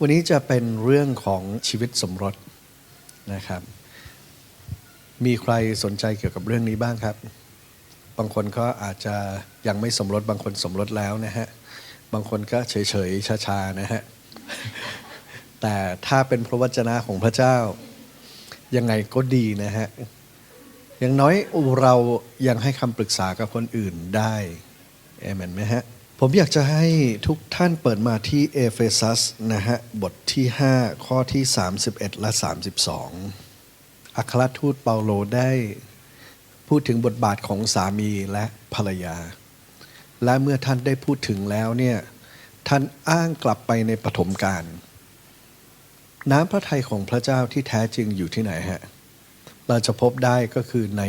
วันนี้จะเป็นเรื่องของชีวิตสมรสนะครับ มีใครสนใจเกี่ยวกับเรื่องนี้บ้างครับ บางคนก็อาจจะยังไม่สมรส บางคนสมรสแล้วนะฮะ บางคนก็เฉยๆชาๆนะฮะ แต่ถ้าเป็นพระวจนะของพระเจ้า ยังไงก็ดีนะฮะ อย่างน้อยเรายังให้คำปรึกษากับคนอื่นได้เอเมนไหมฮะ ผมอยากจะให้ทุกท่านเปิดมาที่เอเฟซัสนะฮะ บทที่ 5 ข้อที่ 31 และ 32 อัครทูตเปาโลได้พูดถึงบทบาทของสามีและภรรยา และเมื่อท่านได้พูดถึงแล้วเนี่ย ท่านอ้างกลับไปในปฐมกาลน้ำพระทัยของพระเจ้าที่แท้จริงอยู่ที่ไหนฮะ เราจะพบได้ก็คือใน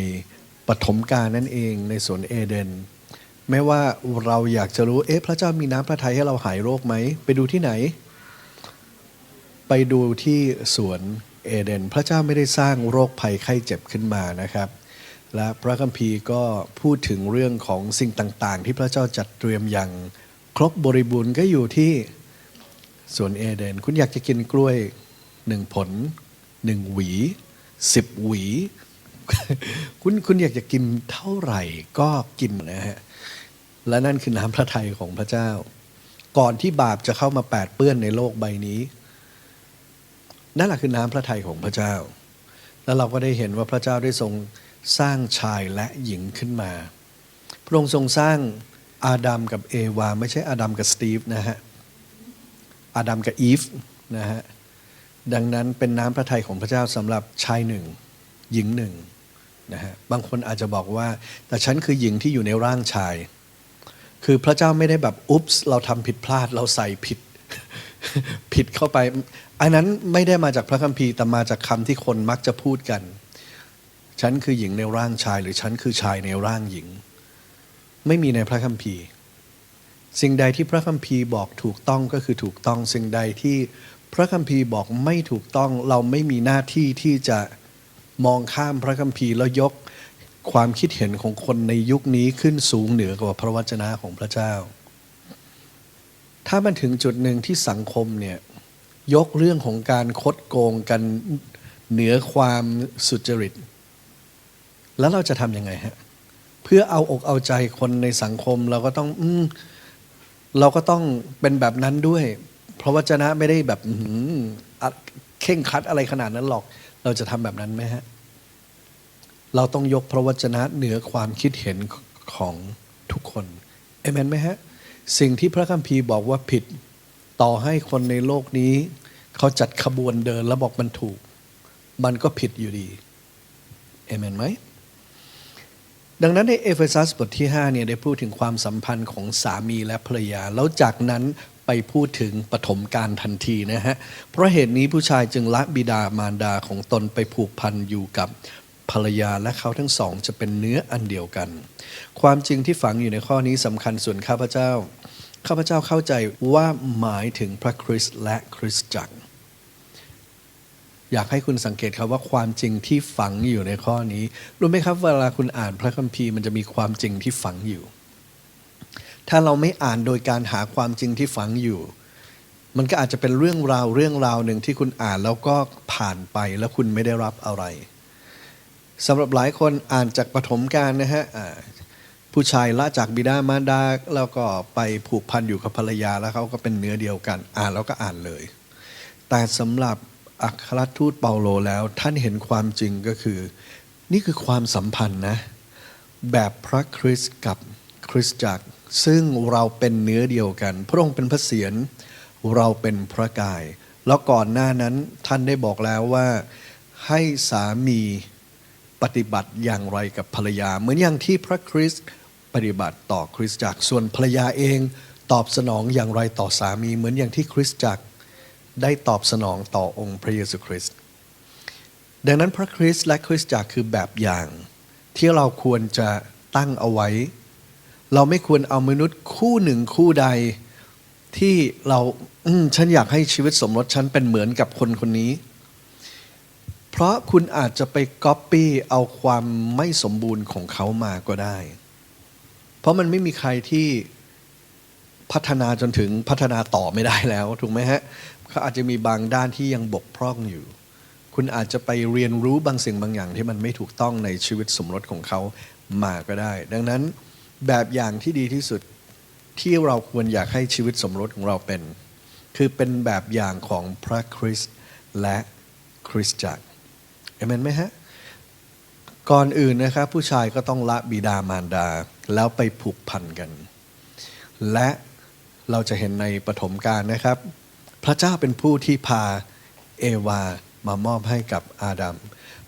ปฐมกาลนั่นเองในสวนเอเดน ไม่ว่าเราอยากจะรู้ เอ๊ะ พระเจ้ามีน้ำพระทัยให้เราหายโรคไหม ไปดูที่ไหน ไปดูที่สวนเอเดน พระเจ้าไม่ได้สร้างโรคภัยไข้เจ็บขึ้นมานะครับ และพระคัมภีร์ก็พูดถึงเรื่องของสิ่งต่างๆ ที่พระเจ้าจัดเตรียมอย่างครบบริบูรณ์ก็อยู่ที่สวนเอเดน คุณอยากจะกินกล้วยหนึ่งผลหนึ่งหวีสิบหวี คุณคุณอยากจะกินเท่าไหร่ก็กินนะฮะ และนั่นคือน้ำพระทัยของพระเจ้า ก่อนที่บาปจะเข้ามาแปดเปื้อนในโลกใบนี้ นั่นแหละคือน้ำพระทัยของพระเจ้า แล้วเราก็ได้เห็นว่าพระเจ้าได้ทรงสร้างชายและหญิงขึ้นมา พระองค์ทรงสร้างอาดัมกับเอวา ไม่ใช่อาดัมกับสตีฟนะฮะ อาดัมกับอีฟนะฮะ ดังนั้นเป็นน้ำพระทัยของพระเจ้าสำหรับชายหนึ่ง หญิงหนึ่งนะฮะ บางคนอาจจะบอกว่า แต่ฉันคือหญิงที่อยู่ในร่างชาย คือพระเจ้าไม่ได้แบบอุ๊บส์เราทำผิดพลาดเราใส่ผิดผิดเข้าไป อันนั้นไม่ได้มาจากพระคัมภีร์แต่มาจากคำที่คนมักจะพูดกัน ฉันคือหญิงในร่างชาย หรือฉันคือชายในร่างหญิง ไม่มีในพระคัมภีร์ สิ่งใดที่พระคัมภีร์บอกถูกต้องก็คือถูกต้อง สิ่งใดที่พระคัมภีร์บอกไม่ถูกต้อง เราไม่มีหน้าที่ที่จะมองข้ามพระคัมภีร์แล้วยก ความคิดเห็นของคนในยุคนี้ขึ้นสูงเหนือกว่าพระวจนะของพระเจ้า ถ้ามันถึงจุดหนึ่งที่สังคมเนี่ยยกเรื่องของการคดโกงกันเหนือความสุจริต แล้วเราจะทำยังไงฮะ เพื่อเอาอกเอาใจคนในสังคมเราก็ต้องอเราก็ต้องเป็นแบบนั้นด้วย เพราะวจนะไม่ได้แบบเข่งคัดอะไรขนาดนั้นหรอก เราจะทำแบบนั้นไหมฮะ เราต้องยกพระวจนะเหนือความคิดเห็นของทุกคนเอเมนไหมฮะ สิ่งที่พระคัมภีร์บอกว่าผิดต่อให้คนในโลกนี้ เขาจัดขบวนเดินแล้วบอกมันถูก มันก็ผิดอยู่ดีเอเมนไหมดังนั้นในเอเฟซัสบทที่5เนี่ยได้พูดถึงความสัมพันธ์ของสามีและภรรยา แล้วจากนั้นไปพูดถึงปฐมกาลทันทีนะฮะ เพราะเหตุนี้ผู้ชายจึงละบิดามารดาของตนไปผูกพันอยู่กับ ภรรยาและเขาทั้งสองจะเป็นเนื้ออันเดียวกัน ความจริงที่ฝังอยู่ในข้อนี้สำคัญส่วนข้าพเจ้า ข้าพเจ้าเข้าใจว่าหมายถึงพระคริสต์และคริสตจักร อยากให้คุณสังเกตครับว่าความจริงที่ฝังอยู่ในข้อนี้ รู้ไหมครับเวลาคุณอ่านพระคัมภีร์มันจะมีความจริงที่ฝังอยู่ ถ้าเราไม่อ่านโดยการหาความจริงที่ฝังอยู่มันก็อาจจะเป็นเรื่องราวเรื่องราวหนึ่งที่คุณอ่านแล้วก็ผ่านไปแล้วคุณไม่ได้รับอะไร สำหรับหลายคนอ่านจากปฐมกาลนะฮะผู้ชายละจากบิดามารดาแล้วก็ไปผูกพันอยู่กับภรรยาแล้วเขาก็เป็นเนื้อเดียวกัน อ่านแล้วก็อ่านเลย แต่สำหรับอัครทูตเปาโลแล้วท่านเห็นความจริงก็คือ นี่คือความสัมพันธ์นะ แบบพระคริสต์กับคริสตจักร ซึ่งเราเป็นเนื้อเดียวกัน พระองค์เป็นพระเศียรเราเป็นพระกาย แล้วก่อนหน้านั้นท่านได้บอกแล้วว่าให้สามี ปฏิบัติอย่างไรกับภรรยา เหมือนอย่างที่พระคริสต์ปฏิบัติต่อคริสตจักรส่วนภรรยาเอง ตอบสนองอย่างไรต่อสามี เหมือนอย่างที่คริสตจักรได้ตอบสนองต่อองค์พระเยซูคริสต์ดังนั้นพระคริสต์และคริสตจักรคือแบบอย่าง ที่เราควรจะตั้งเอาไว้ เราไม่ควรเอามนุษย์คู่หนึ่งคู่ใด ที่เราฉันอยากให้ชีวิตสมรสฉันเป็นเหมือนกับคนคนนี้ เพราะคุณอาจจะไปก๊อปปี้เอาความไม่สมบูรณ์ของเขามาก็ได้ เพราะมันไม่มีใครที่พัฒนาจนถึงพัฒนาต่อไม่ได้แล้ว ถูกไหมฮะเขาอาจจะมีบางด้านที่ยังบกพร่องอยู่ คุณอาจจะไปเรียนรู้บางสิ่งบางอย่างที่มันไม่ถูกต้องในชีวิตสมรสของเขามาก็ได้ ดังนั้นแบบอย่างที่ดีที่สุดที่เราควรอยากให้ชีวิตสมรสของเราเป็น คือเป็นแบบอย่างของพระคริสต์และคริสตจักร เอเมนไหมฮะ ก่อนอื่นนะครับ ผู้ชายก็ต้องละบิดามารดา แล้วไปผูกพันกัน และเราจะเห็นในปฐมกาลนะครับ พระเจ้าเป็นผู้ที่พาเอวามามอบให้กับอาดัม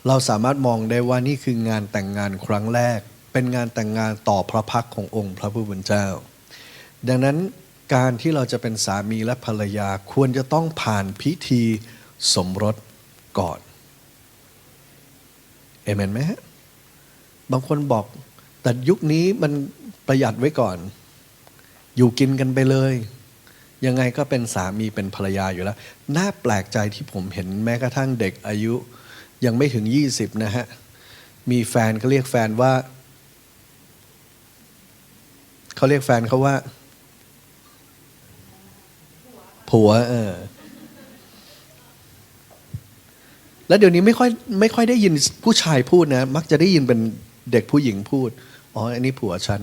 เราสามารถมองได้ว่านี่คืองานแต่งงานครั้งแรก เป็นงานแต่งงานต่อพระพักขององค์พระผู้เป็นเจ้า ดังนั้นการที่เราจะเป็นสามีและภรรยาควรจะต้องผ่านพิธีสมรสก่อน เอเมนไหมฮะบางคนบอก แต่ยุคนี้มันประหยัดไว้ก่อน อยู่กินกันไปเลย ยังไงก็เป็นสามีเป็นภรรยาอยู่แล้ว น่าแปลกใจที่ผมเห็นแม้กระทั่งเด็กอายุ ยังไม่ถึง 20 นะฮะ มีแฟนเขาเรียกแฟนว่า เขาเรียกแฟนเขาว่า ผัวเออ แล้วเดี๋ยวนี้ไม่ค่อยไม่ค่อยได้ยินผู้ชายพูดนะ มักจะได้ยินเป็นเด็กผู้หญิงพูด อ๋อ อันนี้ผัวฉัน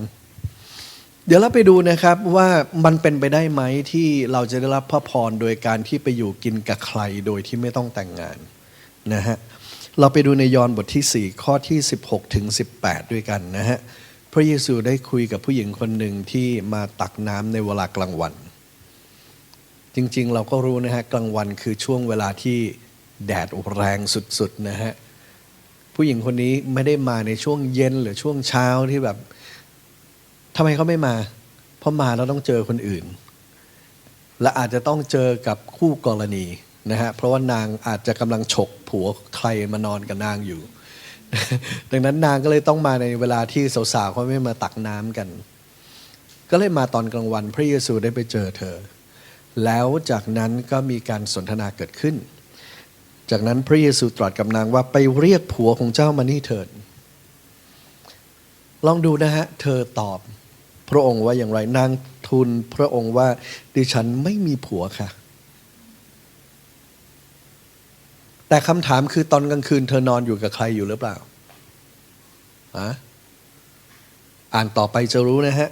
เดี๋ยวเราไปดูนะครับว่ามันเป็นไปได้ไหมที่เราจะได้รับพระพรโดยการที่ไปอยู่กินกับใครโดยที่ไม่ต้องแต่งงานนะฮะ เราไปดูในยอห์นบทที่ 4 ข้อที่ 16ถึง18 ด้วยกันนะฮะ พระเยซูได้คุยกับผู้หญิงคนหนึ่งที่มาตักน้ำในเวลากลางวัน จริงๆ เราก็รู้นะฮะกลางวันคือช่วงเวลาที่ แดดแรงสุดๆนะฮะ ผู้หญิงคนนี้ไม่ได้มาในช่วงเย็นหรือช่วงเช้าที่แบบทำไมเขาไม่มา เพราะมาแล้วต้องเจอคนอื่น และอาจจะต้องเจอกับคู่กรณีนะฮะ เพราะว่านางอาจจะกำลังฉกผัวใครมานอนกับนางอยู่ ดังนั้นนางก็เลยต้องมาในเวลาที่สาวๆเขาไม่มาตักน้ำกัน ก็เลยมาตอนกลางวันพระเยซูได้ไปเจอเธอ แล้วจากนั้นก็มีการสนทนาเกิดขึ้น จากนั้นพระเยซูตรัสกับนางว่าไปเรียกผัวของเจ้ามานี่เถิด ลองดูนะฮะ เธอตอบพระองค์ว่าอย่างไร นางทูลพระองค์ว่าดิฉันไม่มีผัวค่ะ แต่คำถามคือตอนกลางคืนเธอนอนอยู่กับใครอยู่หรือเปล่าอะอ่านต่อไปจะรู้นะฮะ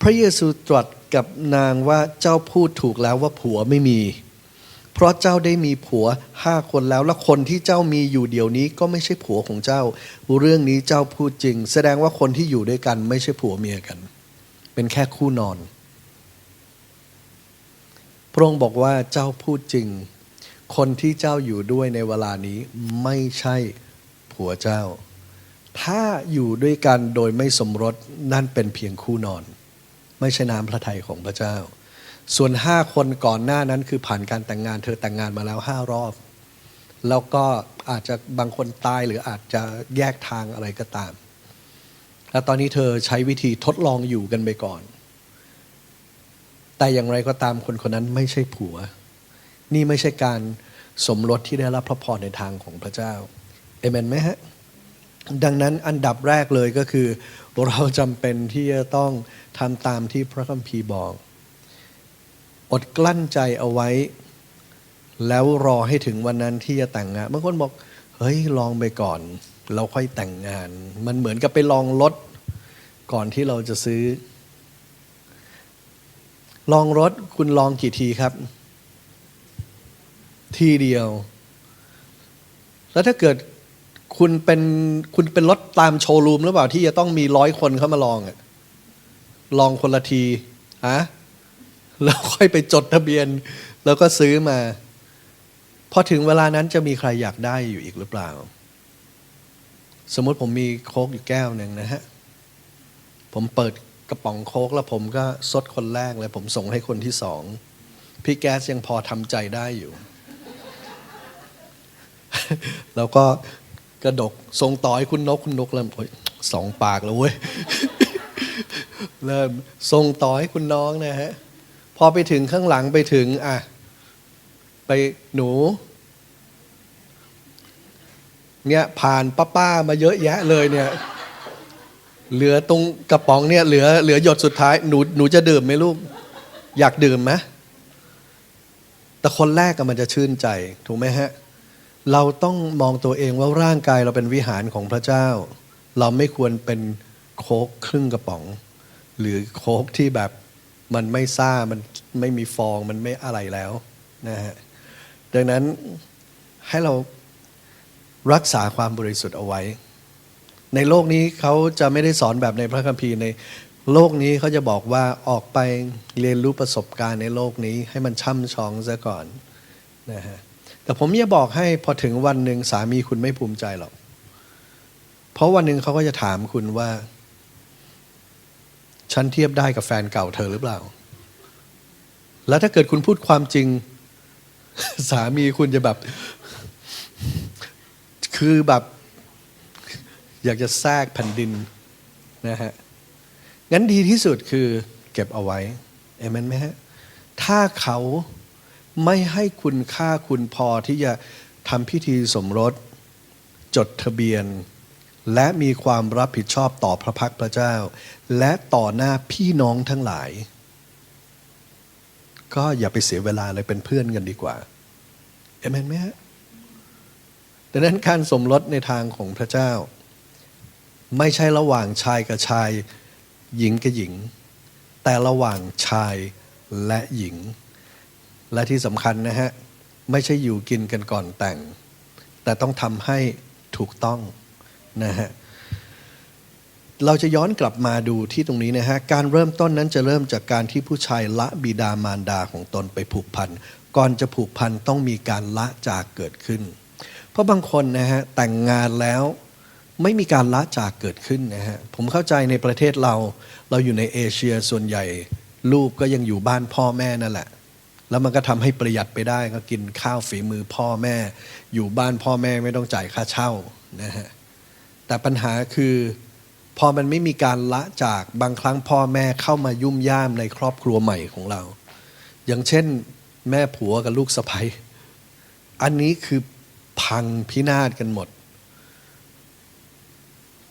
พระเยซูตรัสกับนางว่าเจ้าพูดถูกแล้วว่าผัวไม่มี เพราะเจ้าได้มีผัวห้าคนแล้ว และคนที่เจ้ามีอยู่เดี๋ยวนี้ก็ไม่ใช่ผัวของเจ้า เรื่องนี้เจ้าพูดจริง แสดงว่าคนที่อยู่ด้วยกันไม่ใช่ผัวเมียกัน เป็นแค่คู่นอน พระองค์บอกว่าเจ้าพูดจริง คนที่เจ้าอยู่ด้วยในเวลานี้ไม่ใช่ผัวเจ้า ถ้าอยู่ด้วยกันโดยไม่สมรสนั่นเป็นเพียงคู่นอน ไม่ใช่น้ำพระทัยของพระเจ้า ส่วนห้าคนก่อนหน้านั้นคือผ่านการแต่งงาน เธอแต่งงานมาแล้วห้ารอบ แล้วก็อาจจะบางคนตายหรืออาจจะแยกทางอะไรก็ตาม แล้วตอนนี้เธอใช้วิธีทดลองอยู่กันไปก่อน แต่อย่างไรก็ตามคนคนนั้นไม่ใช่ผัว นี่ไม่ใช่การสมรสที่ได้รับพระพรในทางของพระเจ้าเอเมนไหมฮะดังนั้นอันดับแรกเลยก็คือ เราจำเป็นที่จะต้องทำตามที่พระคัมภีร์บอก อดกลั้นใจเอาไว้ แล้วรอให้ถึงวันนั้นที่จะแต่งงานบางคนบอก เฮ้ยลองไปก่อน เราค่อยแต่งงาน มันเหมือนกับไปลองรถก่อนที่เราจะซื้อ ลองรถคุณลองกี่ทีครับ ทีเดียว แล้วถ้าเกิดคุณเป็นคุณเป็นรถตามโชว์รูมหรือเปล่าที่จะต้องมีร้อยคนเข้ามาลองอะลองคนละทีฮะ แล้วค่อยไปจดทะเบียน แล้วก็ซื้อมาพอถึงเวลานั้นจะมีใครอยากได้อยู่อีกหรือเปล่า สมมติผมมีโค้กอยู่แก้วหนึ่งนะฮะ ผมเปิดกระป๋องโค้กแล้วผมก็ซดคนแรกเลย ผมส่งให้คนที่สอง พี่แก๊สยังพอทำใจได้อยู่ แล้วก็กระดกทรงต่อให้คุณนกคุณนกเริ่มสองปากแล้วเว้ย เริ่มทรงต่อให้คุณน้องนะฮะ พอไปถึงข้างหลังไปถึงอะไปหนู เนี่ยผ่านป้าป้าๆมาเยอะแยะเลยเนี่ย เหลือตรงกระป๋องเนี่ยเหลือเหลือหยดสุดท้ายหนูหนูจะดื่มไหมลูก อยากดื่มไหมแต่คนแรกก็มันจะชื่นใจ ถูกไหมฮะ เราต้องมองตัวเองว่าร่างกายเราเป็นวิหารของพระเจ้า เราไม่ควรเป็นโคกครึ่งกระป๋อง หรือโคกที่แบบ มันไม่ซ่ามันไม่มีฟองมันไม่อะไรแล้วนะฮะดังนั้นให้เรารักษาความบริสุทธิ์เอาไว้ ในโลกนี้เขาจะไม่ได้สอนแบบในพระคัมภีร์ในโลกนี้เขาจะบอกว่าออกไปเรียนรู้ประสบการณ์ในโลกนี้ให้มันช่ำชองซะก่อนนะฮะแต่ผมจะบอกให้พอถึงวันหนึ่งสามีคุณไม่ภูมิใจหรอก เพราะวันหนึ่งเขาก็จะถามคุณว่า ฉันเทียบได้กับแฟนเก่าเธอหรือเปล่า แล้วถ้าเกิดคุณพูดความจริง สามีคุณจะแบบ คือแบบ อยากจะแทรกแผ่นดินนะฮะ งั้นดีที่สุดคือเก็บเอาไว้เอเมนไหมฮะ ถ้าเขาไม่ให้คุณค่าคุณพอที่จะทำพิธีสมรส จดทะเบียน และมีความรับผิดชอบต่อพระพักตร์พระเจ้า และต่อหน้าพี่น้องทั้งหลาย ก็อย่าไปเสียเวลาเลยเป็นเพื่อนกันดีกว่าเอเมนไหมฮะดังนั้นการสมรสในทางของพระเจ้า ไม่ใช่ระหว่างชายกับชาย หญิงกับหญิง แต่ระหว่างชายและหญิง และที่สำคัญนะฮะ ไม่ใช่อยู่กินกันก่อนแต่ง แต่ต้องทำให้ถูกต้อง นะฮะเราจะย้อนกลับมาดูที่ตรงนี้นะฮะ การเริ่มต้นนั้นจะเริ่มจากการที่ผู้ชายละบิดามารดาของตนไปผูกพัน ก่อนจะผูกพันต้องมีการละจากเกิดขึ้น เพราะบางคนนะฮะแต่งงานแล้วไม่มีการละจากเกิดขึ้นนะฮะ ผมเข้าใจในประเทศเราเราอยู่ในเอเชียส่วนใหญ่ ลูกก็ยังอยู่บ้านพ่อแม่นั่นแหละ แล้วมันก็ทำให้ประหยัดไปได้ก็กินข้าวฝีมือพ่อแม่ อยู่บ้านพ่อแม่ไม่ต้องจ่ายค่าเช่านะฮะ แต่ปัญหาคือ พอมันไม่มีการละจากบางครั้งพ่อแม่เข้ามายุ่มย่ามในครอบครัวใหม่ของเรา อย่างเช่น แม่ผัวกับลูกสะใภ้อันนี้คือพังพินาศกันหมด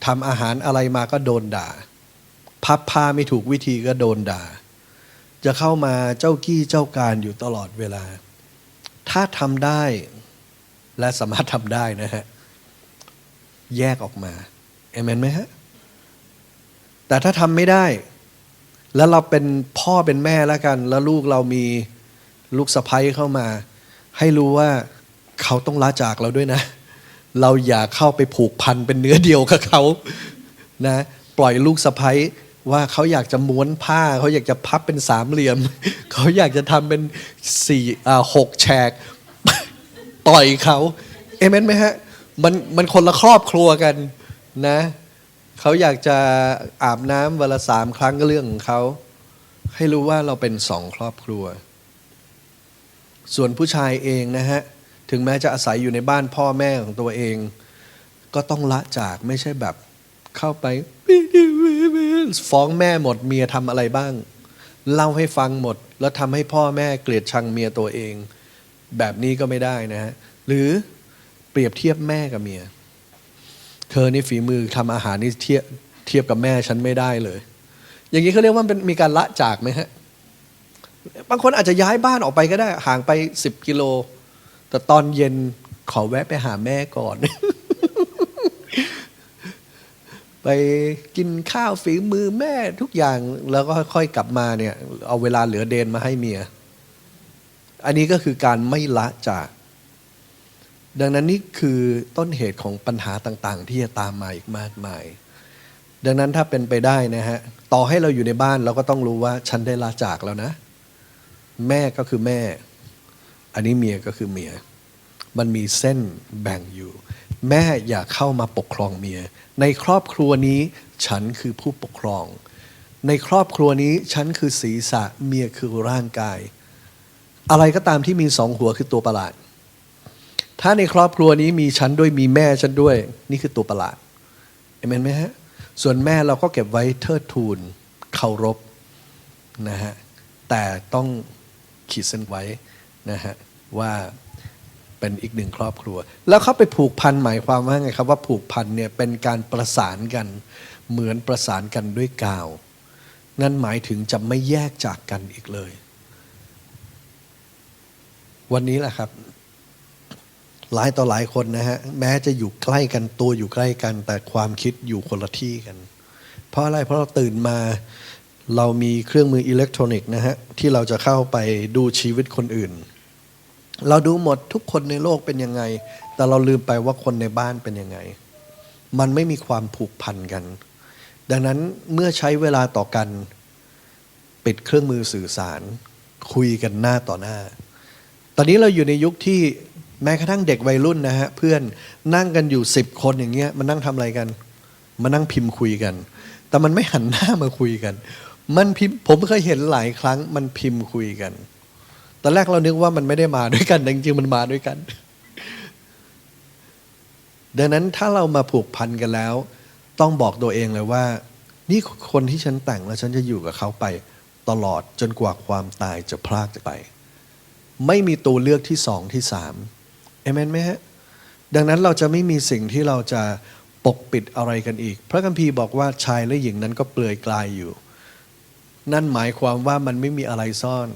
ทำอาหารอะไรมาก็โดนด่า พับผ้าไม่ถูกวิธีก็โดนด่า จะเข้ามาเจ้ากี้เจ้าการอยู่ตลอดเวลา ถ้าทำได้และสามารถทำได้นะฮะ แยกออกมาเอเมนไหมฮะ แต่ถ้าทำไม่ได้ แล้วเราเป็นพ่อเป็นแม่แล้วกัน แล้วลูกเรามีลูกสะใภ้เข้ามา ให้รู้ว่าเขาต้องละจากเราด้วยนะ เราอย่าเข้าไปผูกพันเป็นเนื้อเดียวกับเขานะปล่อยลูกสะใภ้ว่าเขาอยากจะม้วนผ้า เขาอยากจะพับเป็นสามเหลี่ยม เขาอยากจะทำเป็นสี่อ่าหกแฉกปล่อยเขา เอเมนไหมฮะ มันมันคนละครอบครัวกันนะเขาอยากจะอาบน้ำวันละสามครั้งก็เรื่องของเขาให้รู้ว่าเราเป็นสองครอบครัว ส่วนผู้ชายเองนะฮะ ถึงแม้จะอาศัยอยู่ในบ้านพ่อแม่ของตัวเอง ก็ต้องละจากไม่ใช่แบบเข้าไป ฟ้องแม่หมดเมียทำอะไรบ้าง เล่าให้ฟังหมด แล้วทำให้พ่อแม่เกลียดชังเมียตัวเอง แบบนี้ก็ไม่ได้นะฮะ หรือ เปรียบเทียบแม่กับเมีย เธอนี่ฝีมือทำอาหารนี่เทียบเทียบกับแม่ฉันไม่ได้เลย อย่างนี้เขาเรียกว่าเป็นมีการละจากไหมฮะ บางคนอาจจะย้ายบ้านออกไปก็ได้ ห่างไปสิบกิโล แต่ตอนเย็นขอแวะไปหาแม่ก่อน ไปกินข้าวฝีมือแม่ทุกอย่างแล้วก็ค่อยๆกลับมาเนี่ย เอาเวลาเหลือเดนมาให้เมีย อันนี้ก็คือการไม่ละจาก ดังนั้นนี่คือต้นเหตุของปัญหาต่างๆ ที่จะตามมาอีกมากมาย ดังนั้นถ้าเป็นไปได้นะฮะ ต่อให้เราอยู่ในบ้านเราก็ต้องรู้ว่าฉันได้ละจากแล้วนะ แม่ก็คือแม่ อันนี้เมียก็คือเมีย มันมีเส้นแบ่งอยู่ แม่อย่าเข้ามาปกครองเมีย ในครอบครัวนี้ฉันคือผู้ปกครอง ในครอบครัวนี้ฉันคือศีรษะเมียคือร่างกาย อะไรก็ตามที่มีสองหัวคือตัวประหลาด ถ้าในครอบครัวนี้มีฉันด้วยมีแม่ฉันด้วย นี่คือตัวประหลาดเอเมนไหมฮะส่วนแม่เราก็เก็บไว้เทิดทูนเคารพนะฮะแต่ต้องขีดเส้นไว้นะฮะว่าเป็นอีกหนึ่งครอบครัว แล้วเขาไปผูกพันหมายความว่าไงครับว่าผูกพันเนี่ยเป็นการประสานกันเหมือนประสานกันด้วยกาว นั่นหมายถึงจะไม่แยกจากกันอีกเลย วันนี้แหละครับ หลายต่อหลายคนนะฮะแม้จะอยู่ใกล้กันตัวอยู่ใกล้กัน แต่ความคิดอยู่คนละที่กัน เพราะอะไรเพราะเราตื่นมาเรามีเครื่องมืออิเล็กทรอนิกส์นะฮะที่เราจะเข้าไปดูชีวิตคนอื่น เราดูหมดทุกคนในโลกเป็นยังไง แต่เราลืมไปว่าคนในบ้านเป็นยังไง มันไม่มีความผูกพันกัน ดังนั้นเมื่อใช้เวลาต่อกัน ปิดเครื่องมือสื่อสาร คุยกันหน้าต่อหน้า ตอนนี้เราอยู่ในยุคที่ แม้กระทั่งเด็กวัยรุ่นนะฮะเพื่อนนั่งกันอยู่สิบคนอย่างเงี้ยมันนั่งทำอะไรกัน มานั่งพิมพ์คุยกัน แต่มันไม่หันหน้ามาคุยกัน มันพิมพ์ผมเคยเห็นหลายครั้งมันพิมพ์คุยกันตอนแรกเรานึกว่ามันไม่ได้มาด้วยกันแต่จริงๆมันมาด้วยกัน ดังนั้นถ้าเรามาผูกพันกันแล้ว ต้องบอกตัวเองเลยว่า นี่คนที่ฉันแต่งแล้วฉันจะอยู่กับเขาไปตลอดจนกว่าความตายจะพรากจากไป ไม่มีตัวเลือกที่สองที่สาม เอเมนไหมฮะ ดังนั้นเราจะไม่มีสิ่งที่เราจะปกปิดอะไรกันอีก พระคัมภีร์บอกว่าชายและหญิงนั้นก็เปลือยกลายอยู่ นั่นหมายความว่ามันไม่มีอะไรซ่อน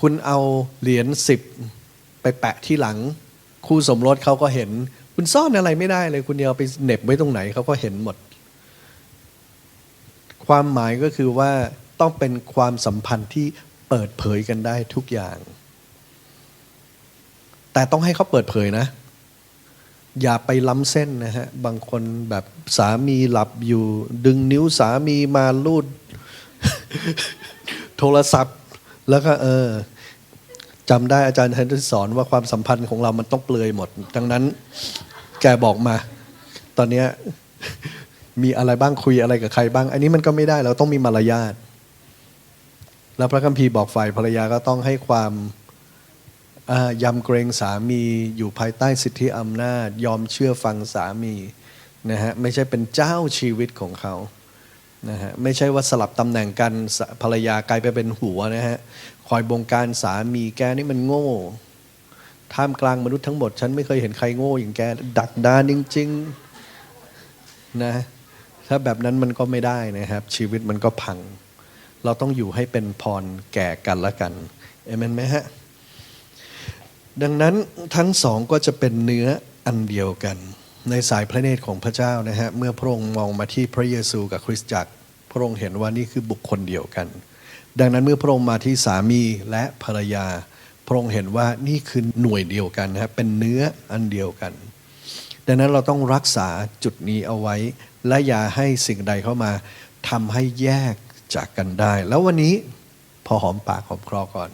คุณเอาเหรียญสิบไปแปะที่หลัง คู่สมรสเขาก็เห็น คุณซ่อนอะไรไม่ได้เลย คุณเอาไปเน็บไว้ตรงไหนเขาก็เห็นหมด ความหมายก็คือว่าต้องเป็นความสัมพันธ์ที่เปิดเผยกันได้ทุกอย่าง แต่ต้องให้เขาเปิดเผยนะ อย่าไปล้ำเส้นนะฮะ บางคนแบบสามีหลับอยู่ ดึงนิ้วสามีมาลูด โทรศัพท์ แล้วก็เออจำได้อาจารย์ท่านสอนว่าความสัมพันธ์ของเรามันต้องเปลือยหมด ดังนั้นแกบอกมา ตอนเนี้ยมีอะไรบ้างคุยอะไรกับใครบ้าง อันนี้มันก็ไม่ได้เราต้องมีมารยาทแล้วพระคัมภีร์บอกฝ่ายภรรยาก็ต้องให้ความ ยำเกรงสามีอยู่ภายใต้สิทธิอำนาจ ยอมเชื่อฟังสามีนะฮะไม่ใช่เป็นเจ้าชีวิตของเขานะฮะไม่ใช่ว่าสลับตำแหน่งกันภรรยากลายไปเป็นหัวนะฮะคอยบงการสามีแกนี่มันโง่ท่ามกลางมนุษย์ทั้งหมด ฉันไม่เคยเห็นใครโง่อย่างแก ดักดานจริงๆนะถ้าแบบนั้นมันก็ไม่ได้นะครับ ชีวิตมันก็พัง เราต้องอยู่ให้เป็นพรแก่กันและกัน เอเมนไหมฮะ ดังนั้นทั้งสองก็จะเป็นเนื้ออันเดียวกัน ในสายพระเนตรของพระเจ้านะฮะเมื่อพระองค์มองมาที่พระเยซูกับคริสตจักร พระองค์เห็นว่านี่คือบุคคลเดียวกัน ดังนั้นเมื่อพระองค์มาที่สามีและภรรยา พระองค์เห็นว่านี่คือหน่วยเดียวกันนะครับเป็นเนื้ออันเดียวกัน ดังนั้นเราต้องรักษาจุดนี้เอาไว้ และอย่าให้สิ่งใดเข้ามาทำให้แยกจากกันได้ แล้ววันนี้พอหอมปากหอมคอก่อน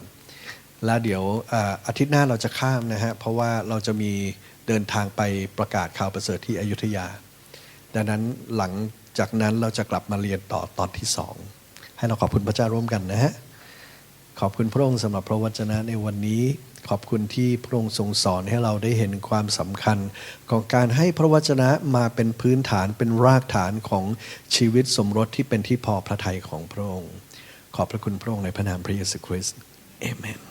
แล้วเดี๋ยวอาอาทิตย์หน้าเราจะข้ามนะฮะ เพราะว่าเราจะมีเดินทางไปประกาศข่าวประเสริฐที่อยุธยา ดังนั้นหลังจากนั้นเราจะกลับมาเรียนต่อตอนที่สอง ให้เราขอบคุณพระเจ้าร่วมกันนะฮะ ขอบคุณพระองค์สำหรับพระวจนะในวันนี้ ขอบคุณที่พระองค์ทรงสอนให้เราได้เห็นความสำคัญ ของการให้พระวจนะมาเป็นพื้นฐานเป็นรากฐานของชีวิตสมรสที่เป็นที่พอพระทัยของพระองค์ ขอบพระคุณพระองค์ในพระนามพระเยซูคริสต์เอเมน